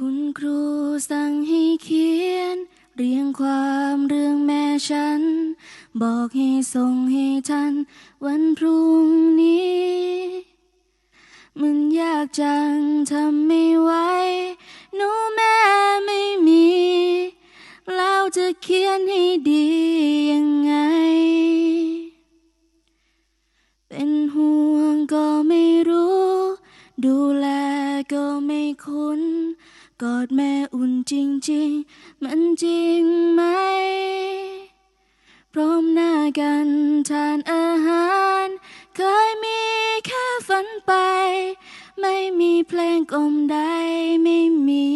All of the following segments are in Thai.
คุณครูสั่งให้เขียน เรียงความเรื่องแม่ฉัน บอกให้ส่งให้ทัน วันพรุ่งนี้ มันยากจังทำไม่ไหวหนูแม่ไม่มีแล้วจะเขียนให้ดียังไง เป็นห่วงก็ไม่รู้ ดู คุ้น กอดแม่อุ่นจริง ๆ มันจริงไหม พร้อมหน้ากันทานอาหาร เคยมีแค่ฝันไป ไม่มีเพลงกลมใดไม่มี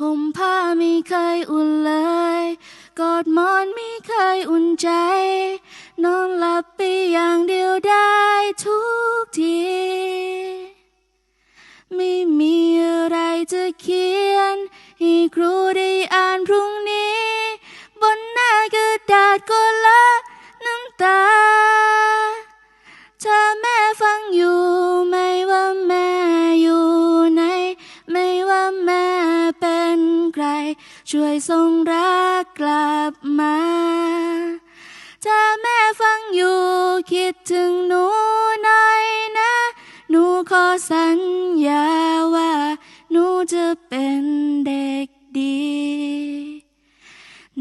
ห่มผ้าไม่เคยอุ่นเลย กอดมอนไม่เคยอุ่นใจ นอนหลับไปอย่างเดียวได้ทุก เขียนให้ครูได้อ่านพรุ่งนี้ บนหน้ากระดาษก็ละน้ำตา ถ้าแม่ฟังอยู่ไม่ว่าแม่อยู่ไหนไม่ว่าแม่เป็นใคร ช่วยส่งรักกลับมาถ้าแม่ฟังอยู่คิดถึงหนูหน่อยนะ หนูขอสัญญา จะเป็นเด็กดี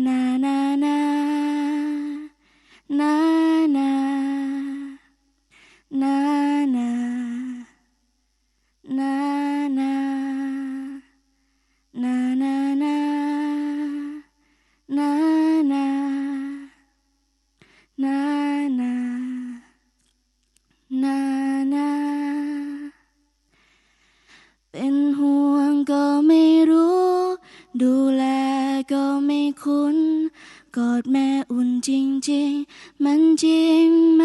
นานานานานานานานานานานานานานานานานานาเป็นห่วงก็ไม่รู้ ดูแลก็ไม่คุ้น กอดแม่อุ่นจริงๆ มันจริงไหม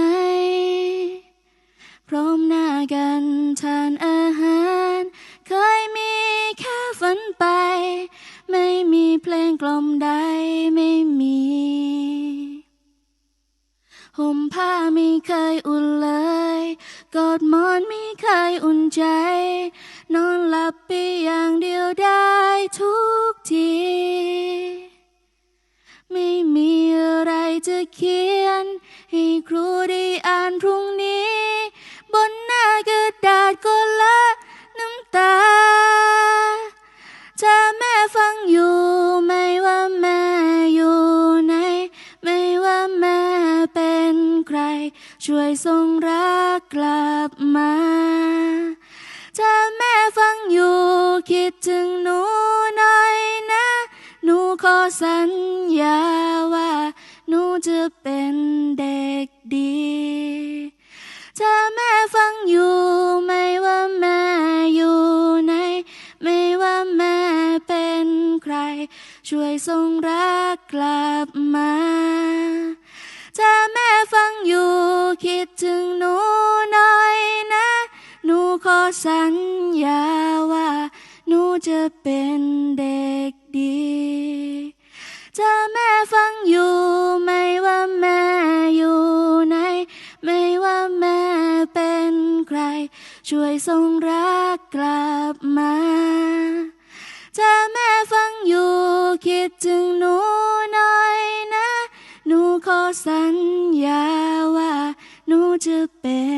พร้อมหน้ากันทานอาหาร เคยมีแค่ฝันไป ไม่มีเพลงกล่อมใดไม่มีห่มผ้าไม่เคยอุ่นเลย กอดมอนไม่เคยอุ่นใจ นอนหลับไปอย่างเดียวได้ทุก จะเขียน ให้ครูได้อ่านพรุ่งนี้ บนหน้ากระดาษก็ละน้ำตา ถ้าแม่ฟังอยู่ไม่ว่าแม่อยู่ไหนไม่ว่าแม่เป็นใคร ช่วยส่งรักกลับมาถ้าแม่ฟังอยู่คิดถึงหนูหน่อยนะ หนูขอสัญญา จะเป็นเด็กดีถ้าแม่ฟังอยู่ไม่ว่าแม่อยู่ไหนไม่ว่าแม่เป็นใคร ช่วยส่งรักกลับมาถ้าแม่ฟังอยู่คิดถึงหนูหน่อยนะ หนูขอสัญญาว่า หนูจะเป็นเด็กดีถ้าแม่ฟังอยู่ ช่วยส่งรักกลับมาถ้าแม่ฟังอยู่คิดถึงหนูหน่อยนะ หนูขอสัญญาว่า หนูจะเป็น